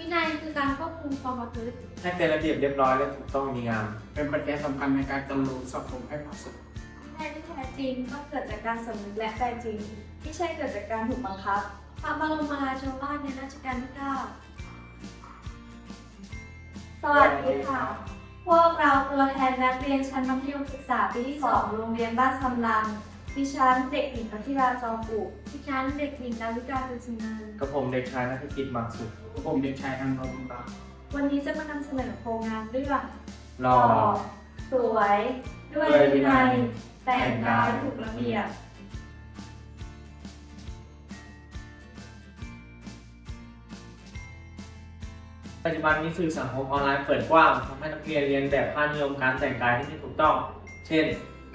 วินัยคือการควบคุมความประพฤติให้เป็นระเบียบเรียบร้อยและถูกต้องดีงาม เป็นปัจจัยสำคัญในการดำรงสังคมให้เหมาะสมวินัยที่แท้จริงต้องเกิดจากการสำนึกและใจจริงไม่ใช่เกิดจากการถูกบังคับ พระบรมราโชวาทในรัชกาลที่เก้าสวัสดีค่ะ พวกเราตัวแทนนักเรียนชั้นมัธยมศึกษาปีที่ 2 โรงเรียนบ้านสำลัง ดิฉันเด็กหญิงพัทิราจอมปุดิฉันเด็กหญิงดาวิกาคือชินันกับผมเด็กชายนักกิจมังสุขผมเด็กชายอันนนท์รักวันนี้จะมานำเสนอโครงงานเรื่องรอสวย ด้วยด้วยวิวินันัยยแต่งกายถูกระเบียบปัจจุบันนี้สื่อสังคมออนไลน์เปิดกว้างทำให้นักเรียนเรียนแบบค่านิยมการแต่งกายที่ไม่ถูกต้อง เช่น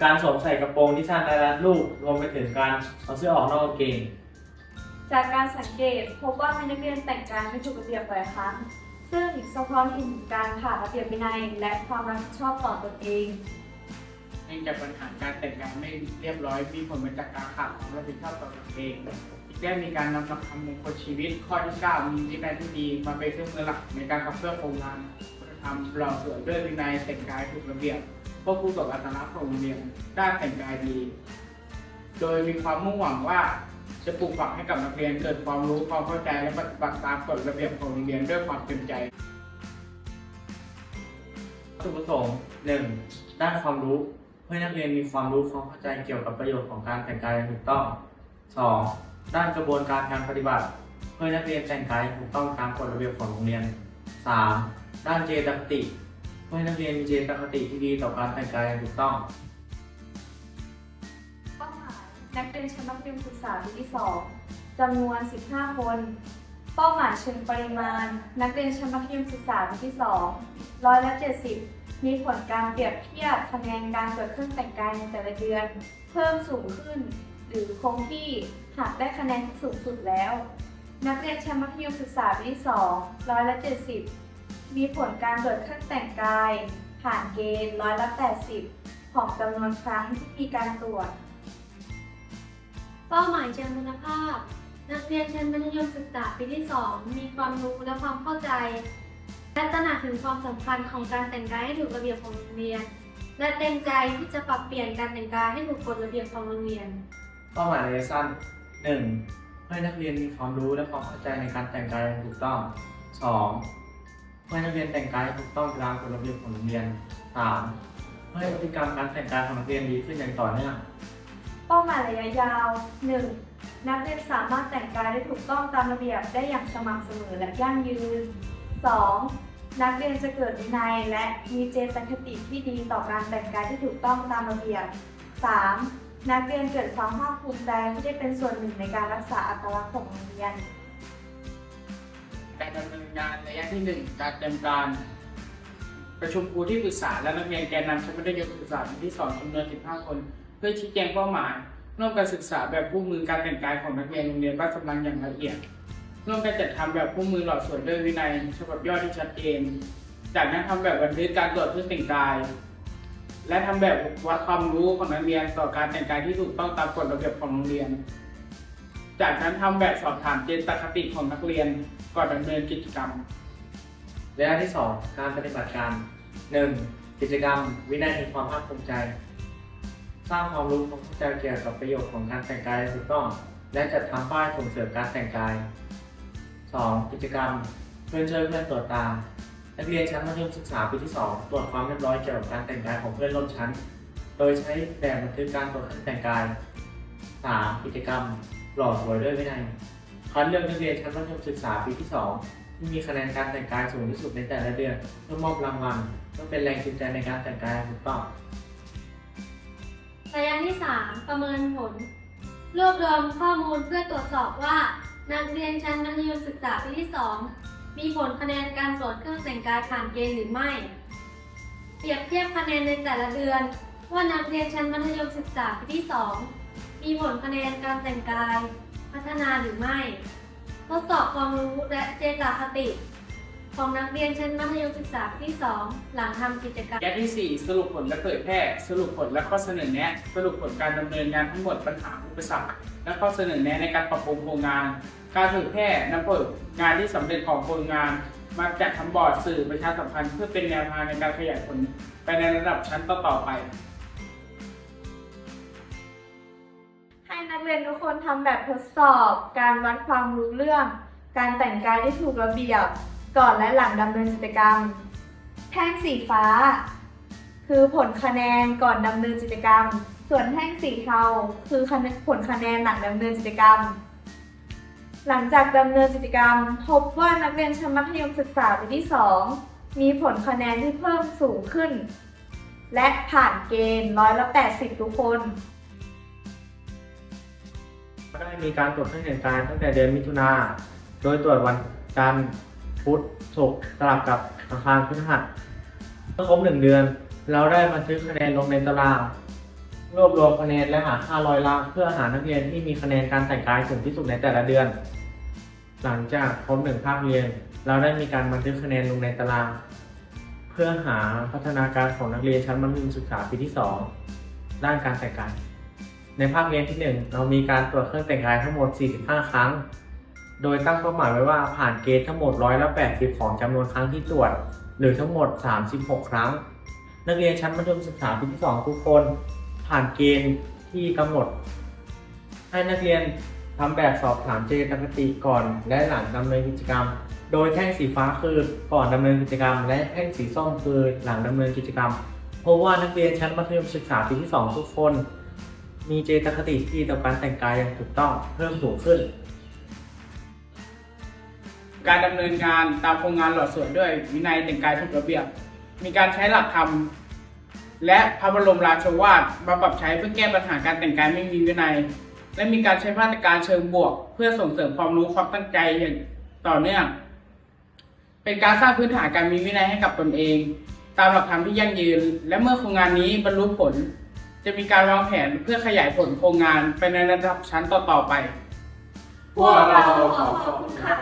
การสวมใส่กระโปรงที่สั้นและรัดรูปรวมไปถึงการเอาเสื้อออกนอกกางเกง จากการสังเกตพบว่ามีนักเรียนแต่งกายไม่ถูกระเบียบบ่อยครั้งซึ่งสะท้อนเห็นถึงการขาดระเบียบวินัยและความรับผิดชอบต่อตนเองเนื่องจากปัญหาการแต่งกายไม่เรียบร้อยมีผลมาจากการขาดความรับผิดชอบต่อตนเอง อีกแง่มีการนำหลักธรรมมงคลชีวิต ข้อที่9มีวินัยที่ดีมาเป็นเครื่องมือหลักในการขับเคลื่อนโครงงานคุณธรรมหล่อสวยด้วยวินัยแต่งกายถูกระเบียบ ควบคู่กับอัตลักษณ์ของโรงเรียนด้านแต่งกายดี โดยมีความมุ่งหวังว่าจะปลูกฝังให้กับนักเรียนเกิดความรู้ความเข้าใจและปฏิบัติตามกฎระเบียบของโรงเรียนด้วยความเต็มใจวัตถุประสงค์ 1. ด้านความรู้เพื่อนักเรียนมีความรู้ความเข้าใจเกี่ยวกับประโยชน์ของการแต่งกายอย่างถูกต้อง 2. ด้านกระบวนการการปฏิบัติ เพื่อนักเรียนแต่งกายถูกต้องตามกฎระเบียบของโรงเรียน 3. ด้านเจตคติ ให้นักเรียนมีเจตคติที่ดีต่อการแต่งกายอย่างถูกต้องเป้าหมายนักเรียนชั้นมัธยมศึกษาปีที่ 2จำนวน 15 คน เป้าหมายเชิงปริมาณ นักเรียนชั้นมัธยมศึกษาปีที่ 2 ร้อยละ 70 มีผลการเปรียบเทียบคะแนนการตรวจเครื่องแต่งกายในแต่ละเดือน เพิ่มสูงขึ้น หรือคงที่หากได้คะแนนที่สูงสุดแล้ว นักเรียนชั้นมัธยมศึกษาปีที่ 2 ร้อยละ 70 มีผลการตรวจเครื่องแต่งกาย ผ่านเกณฑ์ร้อยละ80 ของจำนวนครั้งที่มีการตรวจ เป้าหมายเชิงคุณภาพ นักเรียนชั้นมัธยมศึกษาปีที่ 2 มีความรู้และความเข้าใจ และตระหนักถึงความสำคัญของการแต่งกายให้ถูกระเบียบของโรงเรียน และเต็มใจที่จะปรับเปลี่ยนการแต่งกายให้ถูกกฎระเบียบของโรงเรียน เป้าหมายระยะสั้น 1. ให้นักเรียนมีความรู้และความเข้าใจในการแต่งกายอย่างถูกต้อง 2. ให้นักเรียนแต่งกายถูกต้องตามกฎระเบียบของโรงเรียน 3. ให้พฤติกรรมการแต่งกายของนักเรียนดีขึ้นอย่างต่อเนื่อง เป้าหมายระยะยาว 1. นักเรียนสามารถแต่งกายได้ถูกต้องตามระเบียบได้อย่างสม่ำเสมอและยั่งยืน 2. นักเรียนจะเกิดวินัยและมีเจตคติที่ดีต่อการแต่งกายที่ถูกต้องตามระเบียบ 3. นักเรียนเกิดความภาคภูมิใจที่ได้เป็นส่วนหนึ่งในการรักษาอัตลักษณ์ของโรงเรียน การดำเนินงานระยะที่หนึ่งการเตรียมการ ประชุมครูที่ปรึกษาและนักเรียนแกนนำชั้นมัธยมศึกษาปีที่สองจำนวน 15 คน เพื่อชี้แจงเป้าหมายร่วมกันศึกษาแบบคู่มือการแต่งกายของนักเรียนโรงเรียนบ้านสำนักอย่างละเอียดร่วมกันจัดทำแบบคู่มือหล่อสวยด้วยวินัยฉบับย่อที่ชัดเจนจากนั้นทำแบบบันทึกการตรวจเพื่อแต่งกาย และทำแบบวัดความรู้ของนักเรียนต่อการแต่งกายที่ถูกต้องตามกฎระเบียบของโรงเรียน จากนั้นทำแบบสอบถามเจตคติของนักเรียน ก่อนดำเนินกิจกรรม ระยะที่ 2 การปฏิบัติการ 1. กิจกรรม วินัยแห่งความภาคภูมิใจ สร้างความรู้ความเข้าใจเกี่ยวกับประโยชน์ของการแต่งกายถูกต้อง และจัดทำป้ายส่งเสริมการแต่งกาย 2. กิจกรรมเพื่อนช่วยเพื่อนตรวจตา นักเรียนชั้นมัธยมศึกษาปีที่ 2 ตรวจความเรียบร้อยเกี่ยวกับการแต่งกายของเพื่อนร่วมชั้น โดยใช้แบบบันทึกการตรวจเครื่องแต่งกาย 3. กิจกรรมหล่อสวยด้วยวินัย คัดเลือกนักเรียนชั้นมัธยมศึกษาปีที่ 2 ที่มีคะแนนการแต่งกายสูงที่สุดในแต่ละเดือนเพื่อมอบรางวัลเพื่อเป็นแรงจูงใจในการแต่งกายถูกต้องระยะที่ 3 ประเมินผล รวบรวมข้อมูลเพื่อตรวจสอบว่า นักเรียนชั้นมัธยมศึกษาปีที่ 2 มีผลคะแนนการตรวจเครื่องแต่งกายผ่านเกณฑ์หรือไม่ เปรียบเทียบคะแนนในแต่ละเดือน ว่านักเรียนชั้นมัธยมศึกษาปีที่ 2 มีผลคะแนนการแต่งกาย พัฒนาหรือไม่ ทดสอบความรู้และเจตคติ ของนักเรียนชั้นมัธยมศึกษาปีที่ 2 หลังทำกิจกรรมแยกที่ 4 สรุปผลและเผยแพร่ สรุปผลและข้อเสนอแนะ สรุปผลการดำเนินงานทั้งหมดปัญหาอุปสรรค และข้อเสนอแนะในการปรับปรุงโครงงาน การเผยแพร่นำผลงานที่สำเร็จของโครงงาน มาจัดทำบอร์ดสื่อประชาสัมพันธ์เพื่อเป็นแนวทางในการขยายผลไปในระดับชั้นต่อๆไป นักเรียนทุกคนทำแบบทดสอบ การวัดความรู้เรื่อง การแต่งกายที่ถูกระเบียบ ก่อนและหลังดำเนินกิจกรรม แท่งสีฟ้า คือผลคะแนนก่อนดำเนินกิจกรรม ส่วนแท่งสีเทาคือผลคะแนนหลังดำเนินกิจกรรม หลังจากดำเนินกิจกรรม พบว่านักเรียนชั้นมัธยมศึกษาปีที่ 2 มีผลคะแนนที่เพิ่มสูงขึ้น และผ่านเกณฑ์ร้อยละ80 ทุกคน ก็ได้มีการตรวจเครื่องแต่งกายตั้งแต่เดือนมิถุนา โดยตรวจวันจันทร์พุธศุกร์สลับกับอังคารพฤหัสเมื่อครบหนึ่งเดือน เราได้บันทึกคะแนนลงในตาราง รวบรวมคะแนนและหาค่าร้อยละเพื่อหานักเรียนที่มีคะแนนการแต่งกายสูงที่สุดในแต่ละเดือน หลังจากครบหนึ่งภาคเรียน เราได้มีการบันทึกคะแนนลงในตาราง เพื่อหาพัฒนาการของนักเรียนชั้นมัธยมศึกษาปีที่ 2 ด้านการแต่งกาย ในภาคเรียนที่ 1 เรามีการตรวจเครื่องแต่งกายทั้งหมด 45 ครั้ง โดยตั้งเป้าหมายไว้ว่าผ่านเกณฑ์ทั้งหมดร้อยละ80 ของจำนวนครั้งที่ตรวจ หรือทั้งหมด 36 ครั้ง นักเรียนชั้นมัธยมศึกษาปีที่ 2 ทุกคน ผ่านเกณฑ์ที่กำหนด ให้นักเรียนทำแบบสอบถามเจตคติก่อนและหลังดำเนินกิจกรรม โดยแท่งสีฟ้าคือก่อนดำเนินกิจกรรม และแท่งสีส้มคือหลังดำเนินกิจกรรม เพราะว่านักเรียนชั้นมัธยมศึกษาปีที่ 2 ทุกคน มีเจตคติที่ต่อการแต่งกายอย่างถูกต้องเพิ่มสูงขึ้น การดำเนินงานตามโครงงานหล่อสวนด้วยวินัยแต่งกายถูกระเบียบ มีการใช้หลักธรรมและพระบรมราชวาทมาปรับใช้เพื่อแก้ปัญหาการแต่งกายไม่มีวินัย และมีการใช้มาตรการเชิงบวก เพื่อส่งเสริมความรู้ความตั้งใจอย่างต่อเนื่อง เป็นการสร้างพื้นฐานการมีวินัยให้กับตนเอง ตามหลักธรรมที่ยั่งยืน และเมื่อโครงงานนี้บรรลุผล จะมีการวางแผนเพื่อขยายผลโครงงานไปในระดับชั้นต่อๆไป พวกเราขอขอบคุณค่ะ